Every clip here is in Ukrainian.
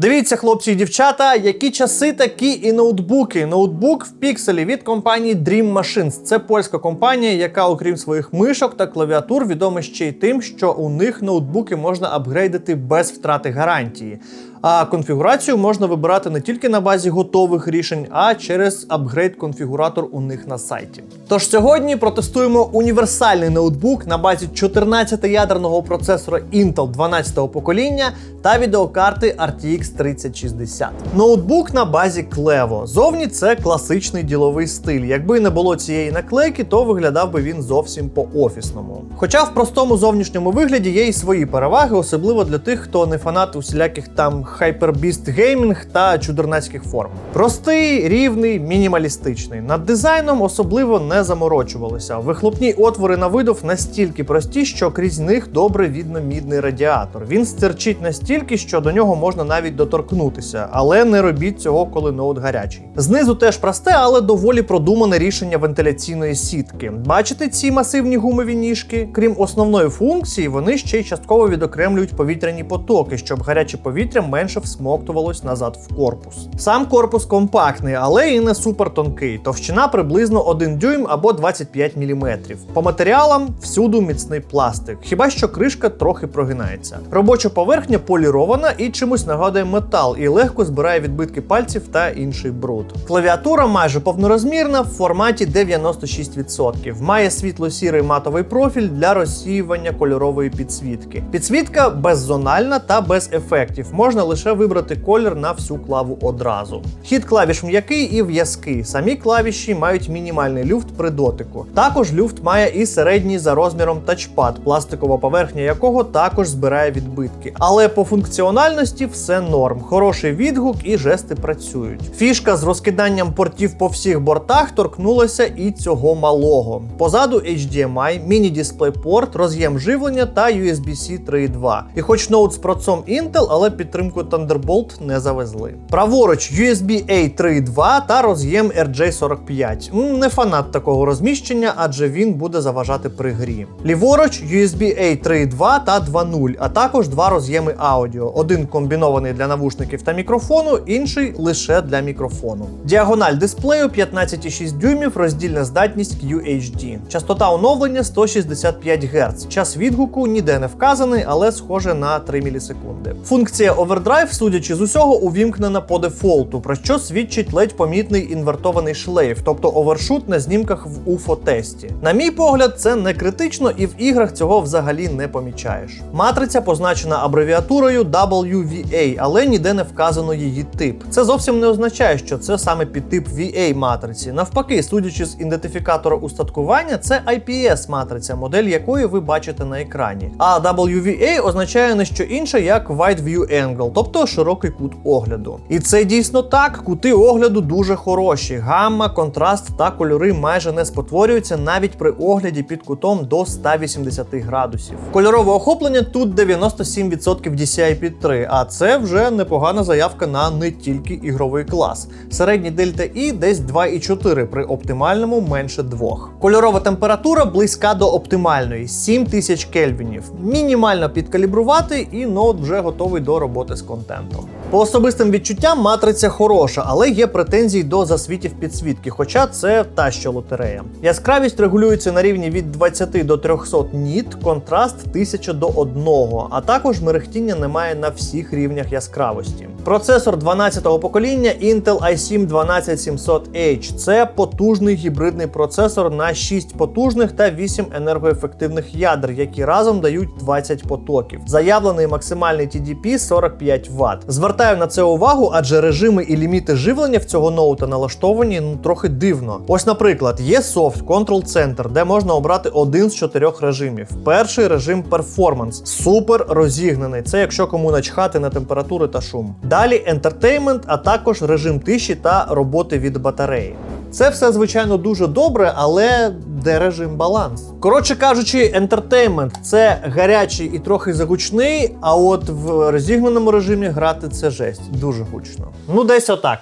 Дивіться, хлопці і дівчата, які часи такі і ноутбуки. Ноутбук в пікселі від компанії Dream Machines. Це польська компанія, яка, окрім своїх мишок та клавіатур, відома ще й тим, що у них ноутбуки можна апгрейдити без втрати гарантії. А конфігурацію можна вибирати не тільки на базі готових рішень, а через апгрейд-конфігуратор у них на сайті. Тож сьогодні протестуємо універсальний ноутбук на базі 14-ядерного процесора Intel 12-го покоління та відеокарти RTX 3060. Ноутбук на базі Clevo. Зовні це класичний діловий стиль. Якби не було цієї наклейки, то виглядав би він зовсім по-офісному. Хоча в простому зовнішньому вигляді є і свої переваги, особливо для тих, хто не фанат усіляких там хайпербіст геймінг та чудернацьких форм. Простий, рівний, мінімалістичний. Над дизайном особливо не заморочувалися. Вихлопні отвори на видов настільки прості, що крізь них добре видно мідний радіатор. Він стирчить настільки, що до нього можна навіть доторкнутися, але не робіть цього, коли ноут гарячий. Знизу теж просте, але доволі продумане рішення вентиляційної сітки. Бачите ці масивні гумові ніжки? Крім основної функції, вони ще й частково відокремлюють повітряні потоки, щоб гаряче повітря менше всмоктувалось назад в корпус. Сам корпус компактний, але і не супер тонкий. Товщина приблизно 1 дюйм або 25 мм. По матеріалам всюду міцний пластик, хіба що кришка трохи прогинається. Робоча поверхня полірована і чимось нагадує метал, і легко збирає відбитки пальців та інший бруд. Клавіатура майже повнорозмірна в форматі 96%. Має світло-сірий матовий профіль для розсіювання кольорової підсвітки. Підсвітка беззональна та без ефектів. Можна лише вибрати колір на всю клаву одразу. Хід клавіш м'який і в'язкий. Самі клавіші мають мінімальний люфт при дотику. Також люфт має і середній за розміром тачпад, пластикова поверхня якого також збирає відбитки. Але по функціональності все норм. Хороший відгук і жести працюють. Фішка з розкиданням портів по всіх бортах торкнулася і цього малого. Позаду HDMI, міні-дисплей-порт, роз'єм живлення та USB-C 3.2. І хоч ноут з процом Intel, але підтримку Thunderbolt не завезли. Праворуч USB A 3.2 та роз'єм RJ45. Не фанат такого розміщення, адже він буде заважати при грі. Ліворуч USB A 3.2 та 2.0, а також два роз'єми аудіо. Один комбінований для навушників та мікрофону, інший лише для мікрофону. Діагональ дисплею 15,6 дюймів, роздільна здатність QHD. Частота оновлення 165 Гц. Час відгуку ніде не вказаний, але схоже на 3 мілісекунди. Функція Overdrive, судячи з усього, увімкнена по дефолту, про що свідчить ледь помітний інвертований шлейф, тобто овершут на знімках в UFO-тесті. На мій погляд, це не критично, і в іграх цього взагалі не помічаєш. Матриця позначена абревіатурою WVA, але ніде не вказано її тип. Це зовсім не означає, що це саме підтип VA матриці. Навпаки, судячи з ідентифікатора устаткування, це IPS матриця, модель якої ви бачите на екрані. А WVA означає не що інше, як Wide View Angle, тобто широкий кут огляду. І це дійсно так. Кути огляду дуже хороші. Гамма, контраст та кольори майже не спотворюються навіть при огляді під кутом до 180 градусів. Кольорове охоплення тут 97% DCI-P3, а це вже непогана заявка на не тільки ігровий клас. Середній дельта І десь 2,4 при оптимальному менше 2. Кольорова температура близька до оптимальної 7000 кельвінів. Мінімально підкалібрувати, і ноут вже готовий до роботи з контентом. По особистим відчуттям матриця хороша, але є претензії до засвітів підсвітки, хоча це та що лотерея. Яскравість регулюється на рівні від 20 до 300 ніт, контраст 1000 до 1, а також мерехтіння немає на всіх рівнях яскравості. Процесор 12-го покоління Intel i7 12700H. Це потужний гібридний процесор на 6 потужних та 8 енергоефективних ядер, які разом дають 20 потоків. Заявлений максимальний TDP 45 Вт. Звертаю на це увагу, адже режими і ліміти живлення в цього ноута налаштовані ну трохи дивно. Ось, наприклад, є софт Control Center, де можна обрати один з чотирьох режимів. Перший режим Performance, супер розігнаний. Це якщо кому начхати на температури та шум. Далі Entertainment, а також режим тиші та роботи від батареї. Це все, звичайно, дуже добре, але де режим баланс? Коротше кажучи, ентертеймент це гарячий і трохи загучний, а от в розігнаному режимі грати це жесть. Дуже гучно. Ну, десь отак.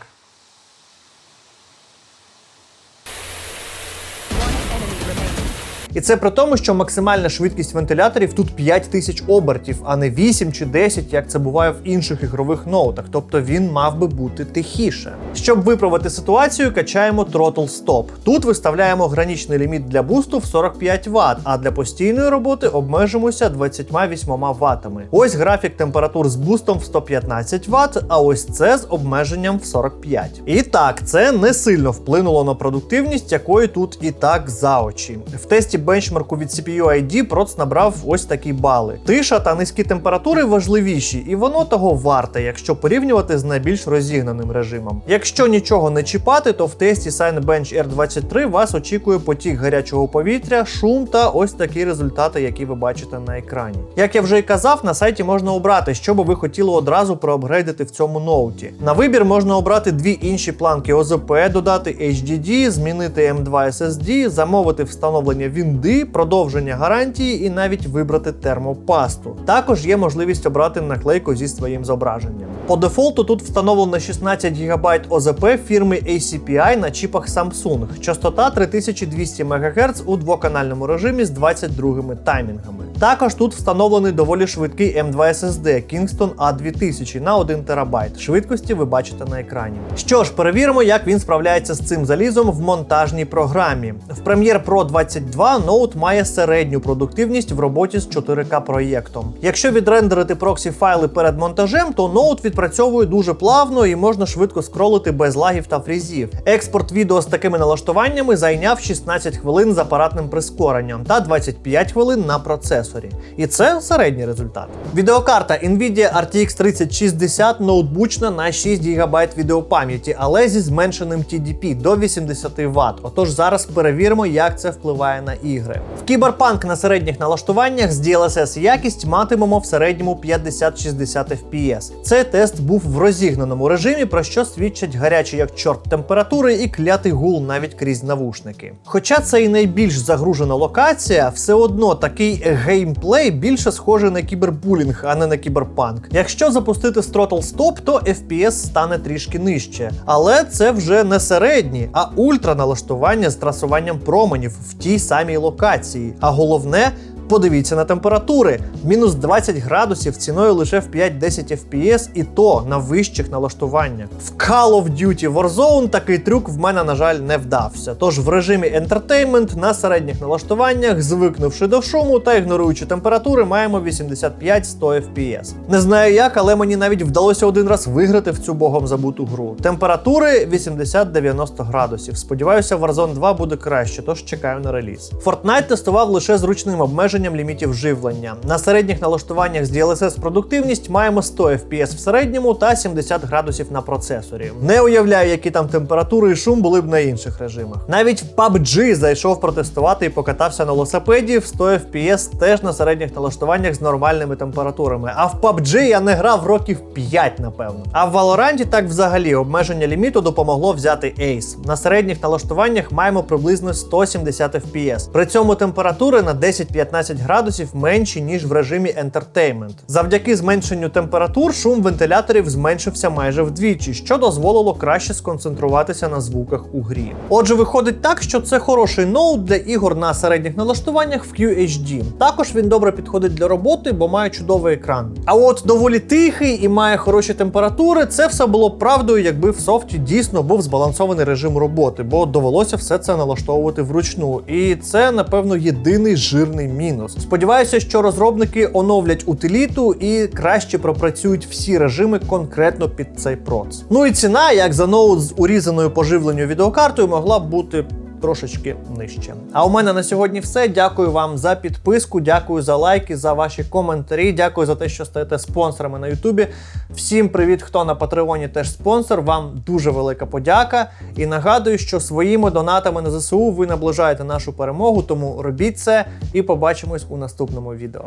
І це при тому, що максимальна швидкість вентиляторів тут 5000 обертів, а не 8 чи 10, як це буває в інших ігрових ноутах. Тобто він мав би бути тихіше. Щоб виправити ситуацію, качаємо Throttle Stop. Тут виставляємо граничний ліміт для бусту в 45 Вт, а для постійної роботи обмежимося 28 Вт. Ось графік температур з бустом в 115 Вт, а ось це з обмеженням в 45. І так, це не сильно вплинуло на продуктивність, якої тут і так за очі. В тесті бенчмарку від CPU ID проц набрав ось такі бали. Тиша та низькі температури важливіші, і воно того варте, якщо порівнювати з найбільш розігнаним режимом. Якщо нічого не чіпати, то в тесті Cinebench R23 вас очікує потік гарячого повітря, шум та ось такі результати, які ви бачите на екрані. Як я вже і казав, на сайті можна обрати, що би ви хотіли одразу проапгрейдити в цьому ноуті. На вибір можна обрати дві інші планки ОЗП, додати HDD, змінити M2 SSD, замовити встановлення вінди, продовження гарантії і навіть вибрати термопасту. Також є можливість обрати наклейку зі своїм зображенням. По дефолту тут встановлено 16 ГБ ОЗП фірми ACPI на чіпах Samsung, частота 3200 МГц у двоканальному режимі з 22 таймінгами. Також тут встановлений доволі швидкий M2 SSD Kingston A2000 на 1 ТБ. Швидкості ви бачите на екрані. Що ж, перевіримо, як він справляється з цим залізом в монтажній програмі. В Premiere Pro 22 ноут має середню продуктивність в роботі з 4К проєктом. Якщо відрендерити проксі файли перед монтажем, то ноут відпрацьовує дуже плавно і можна швидко скролити без лагів та фрізів. Експорт відео з такими налаштуваннями зайняв 16 хвилин з апаратним прискоренням та 25 хвилин на процесорі. І це середній результат. Відеокарта Nvidia RTX 3060 ноутбучна на 6 ГБ відеопам'яті, але зі зменшеним TDP до 80 Вт. Отож зараз перевіримо, як це впливає на ігри. В Кіберпанк на середніх налаштуваннях з DLSS якість матимемо в середньому 50-60 FPS. Цей тест був в розігнаному режимі, про що свідчать гарячі як чорт температури і клятий гул навіть крізь навушники. Хоча це і найбільш загружена локація, все одно такий геймплей більше схожий на кібербулінг, а не на кіберпанк. Якщо запустити Throttle Stop, то FPS стане трішки нижче. Але це вже не середні, а ультра налаштування з трасуванням променів в тій самій локації. А головне. Подивіться на температури: мінус 20 градусів ціною лише в 5-10 FPS, і то на вищих налаштуваннях. В Call of Duty Warzone такий трюк в мене, на жаль, не вдався. Тож в режимі Entertainment на середніх налаштуваннях, звикнувши до шуму та ігноруючи температури, маємо 85-100 FPS. Не знаю як, але мені навіть вдалося один раз виграти в цю богом забуту гру. Температури 80-90 градусів. Сподіваюся, Warzone 2 буде краще, тож чекаю на реліз. Fortnite тестував лише зручним обмеженням лімітів живлення. На середніх налаштуваннях з DLSS продуктивність маємо 100 FPS в середньому та 70 градусів на процесорі. Не уявляю, які там температури і шум були б на інших режимах. Навіть в PUBG зайшов протестувати і покатався на велосипеді в 100 FPS теж на середніх налаштуваннях з нормальними температурами. А в PUBG я не грав років 5, напевно. А в Valorant так взагалі обмеження ліміту допомогло взяти Ace. На середніх налаштуваннях маємо приблизно 170 FPS. При цьому температури на 10-15 градусів менші, ніж в режимі Entertainment. Завдяки зменшенню температур шум вентиляторів зменшився майже вдвічі, що дозволило краще сконцентруватися на звуках у грі. Отже, виходить так, що це хороший ноут для ігор на середніх налаштуваннях в QHD. Також він добре підходить для роботи, бо має чудовий екран. А от доволі тихий і має хороші температури, це все було правдою, якби в софті дійсно був збалансований режим роботи, бо довелося все це налаштовувати вручну. І це, напевно, єдиний жирний мінус. Сподіваюся, що розробники оновлять утиліту і краще пропрацюють всі режими конкретно під цей проц. Ну і ціна, як за ноут з урізаною поживленою відеокартою, могла б бути. Трошечки нижче. А у мене на сьогодні все. Дякую вам за підписку, дякую за лайки, за ваші коментарі. Дякую за те, що стаєте спонсорами на Ютубі. Всім привіт, хто на Патреоні теж спонсор. Вам дуже велика подяка. І нагадую, що своїми донатами на ЗСУ ви наближаєте нашу перемогу, тому робіть це і побачимось у наступному відео.